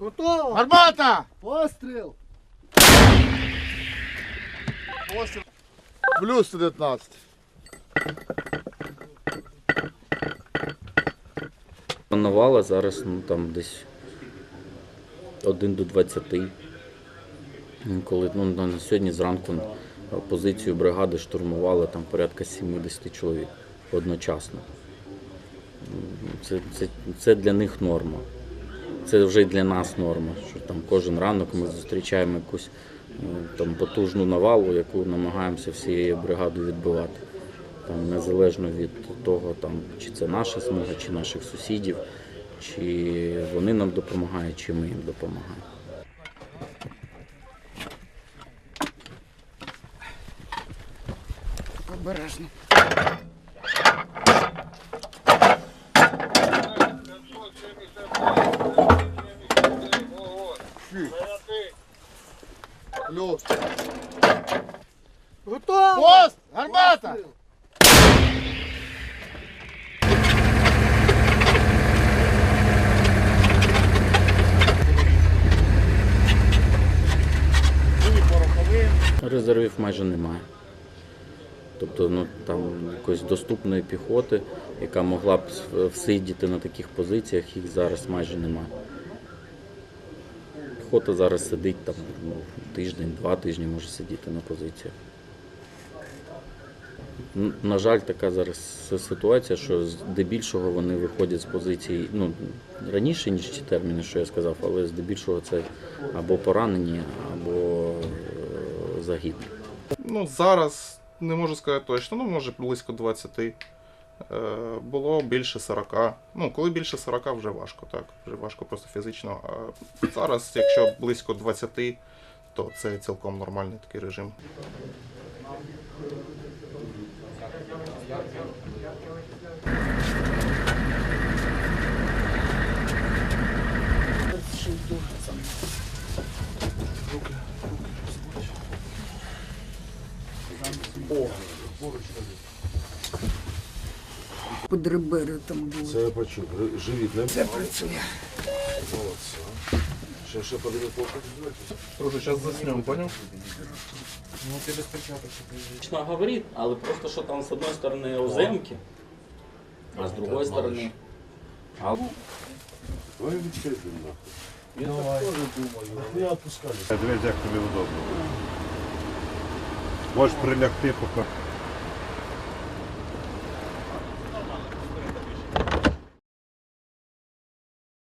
Гармата! Постріл! Постріл. Плюс 19. Навала зараз ну, там десь 1 до 20. Ну, Коли ну, на на сьогодні зранку позицію бригади штурмували там порядка 70 чоловік одночасно. Це, це, це для них норма. Це вже для нас норма. Що там кожен ранок ми зустрічаємо якусь е, там потужну навалу, яку намагаємося всією бригадою відбивати. Там, незалежно від того, там, чи це наша смуга, чи наших сусідів, чи вони нам допомагають, чи ми їм допомагаємо. Обережно. Плюс. Готово! Пост! Гармата! Резервів майже немає. Тобто ну, там якоїсь доступної піхоти, яка могла б всидіти на таких позиціях, їх зараз майже немає. Піхота зараз сидить там ну, тиждень, два тижні може сидіти на позиціях. На жаль, така зараз ситуація, що здебільшого вони виходять з позицій ну, раніше, ніж ті терміни, що я сказав, але здебільшого це або поранені, або е, загиблі. Ну, зараз не можу сказати точно, ну може близько 20. Е, було більше 40. Ну, коли більше 40, вже важко, так. Вже важко просто фізично. А зараз, якщо близько 20, то це цілком нормальний такий режим. Під ребери там було. Це я почув. Живіт не Це працює. молодці. Ще ще подивитися. Друже, зараз заснемо, поняв? Точно говорит, але просто що там з одної сторони оземки, а з другої сторони. Ой, відчепим нахуй. Я так теж думаю. Я відпускаю. Дивись, як тобі удобно. Можеш прилягти, поки